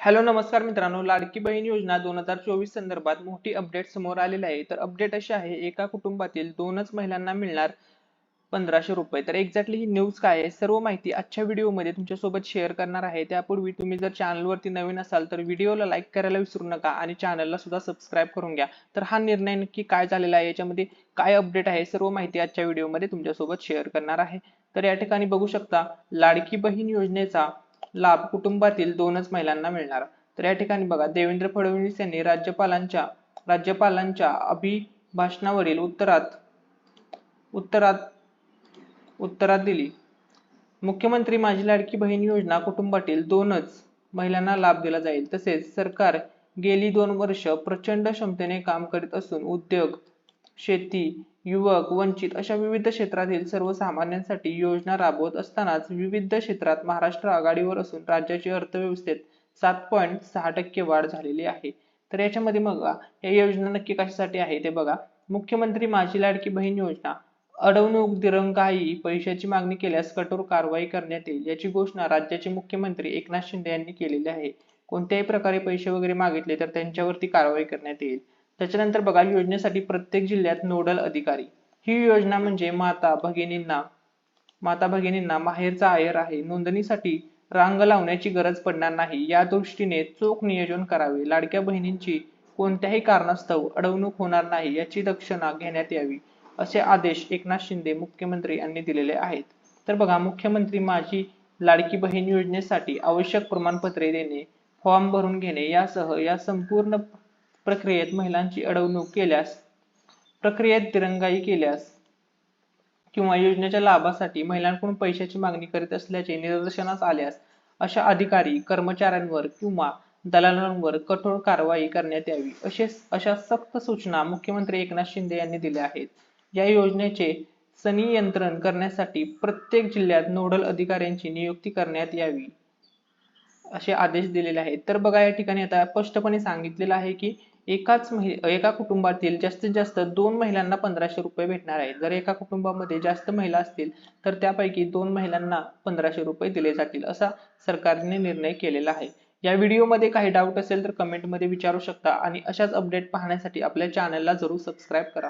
Hello नमस्कार मित्रांनो. लाडकी बहीण योजना दोन हजार चोवीस संदर्भात मोठी अपडेट समोर आलेली आहे. तर अपडेट अशी आहे एका कुटुंबातील दोनच महिलांना मिळणार पंधराशे रुपये. तर एक्झॅक्टली ही न्यूज काय आहे सर्व माहिती आजच्या व्हिडिओमध्ये तुमच्यासोबत शेअर करणार आहे. त्यापूर्वी तुम्ही जर चॅनलवरती नवीन असाल तर व्हिडिओला लाईक करायला विसरू नका आणि चॅनलला सुद्धा सबस्क्राईब करून घ्या. तर हा निर्णय नक्की काय झालेला आहे याच्यामध्ये काय अपडेट आहे सर्व माहिती आजच्या व्हिडिओमध्ये तुमच्यासोबत शेअर करणार आहे. तर या ठिकाणी बघू शकता लाडकी बहीण योजनेचा लाभ कुटुंबातील दोनच महिलांना मिळणार. तर या ठिकाणी बघा देवेंद्र फडणवीस यांनी राज्यपालांच्या राज्यपालांच्या अभिभाषणावरील उत्तरात उत्तरात उत्तरात दिली. मुख्यमंत्री माझी लाडकी बहीण योजना कुटुंबातील दोनच महिलांना लाभ दिला जाईल. तसेच सरकार गेली दोन वर्ष प्रचंड क्षमतेने काम करीत असून उद्योग शेती युवक वंचित अशा विविध क्षेत्रातील सर्वसामान्यांसाठी योजना राबवत असतानाच विविध क्षेत्रात महाराष्ट्र आघाडीवर असून राज्याची अर्थव्यवस्थेत सात पॉईंट सहा टक्के वाढ झालेली आहे. तर याच्यामध्ये मग या योजना नक्की कशासाठी आहे ते बघा. मुख्यमंत्री माझी लाडकी बहीण योजना अडवणूक दिरंगाई पैशाची मागणी केल्यास कठोर कारवाई करण्यात येईल याची घोषणा राज्याचे मुख्यमंत्री एकनाथ शिंदे यांनी केलेली आहे. कोणत्याही प्रकारे पैसे वगैरे मागितले तर त्यांच्यावरती कारवाई करण्यात येईल. त्याच्यानंतर बघा योजनेसाठी प्रत्येक जिल्ह्यात नोडल अधिकारी. ही योजना म्हणजे माता भगिनींना माता भगिनींना माहेरचा आयर आहे. नोंदणीसाठी रांग लावण्याची गरज पडणार नाही. या दृष्टीने चोख नियोजन करावे. लाडक्या बहिणींची कोणत्याही कारणास्तव अडवणूक होणार नाही याची दक्षता घेण्यात यावी असे आदेश एकनाथ शिंदे मुख्यमंत्री यांनी दिलेले आहेत. तर बघा मुख्यमंत्री माझी लाडकी बहीण योजनेसाठी आवश्यक प्रमाणपत्रे देणे फॉर्म भरून घेणे यासह या संपूर्ण प्रक्रियेत महिलांची अडवणूक केल्यास प्रक्रियेत दिरंगाई केल्यास किंवा योजनेच्या लाभासाठी महिलांकडून पैशाची मागणी करीत असल्याचे निदर्शनास आल्यास अशा अधिकारी कर्मचाऱ्यांवर किंवा दलालांवर कठोर कारवाई करण्यात यावी असे अशा सक्त सूचना मुख्यमंत्री एकनाथ शिंदे यांनी दिल्या आहेत. या योजनेचे संनियंत्रण करण्यासाठी प्रत्येक जिल्ह्यात नोडल अधिकाऱ्यांची नियुक्ती करण्यात यावी असे आदेश दिलेले आहेत. तर बघा या ठिकाणी आता स्पष्टपणे सांगितलेलं आहे की एकाच एका कुटुंबातील जास्तीत जास्त दोन महिलांना पंधराशे रुपये भेटणार आहेत. जर एका कुटुंबामध्ये जास्त महिला असतील तर त्यापैकी दोन महिलांना पंधराशे रुपये दिले जातील असा सरकारने निर्णय केलेला आहे. या व्हिडिओमध्ये काही डाऊट असेल तर कमेंटमध्ये विचारू शकता आणि अशाच अपडेट पाहण्यासाठी आपल्या चॅनलला जरूर सबस्क्राईब करा.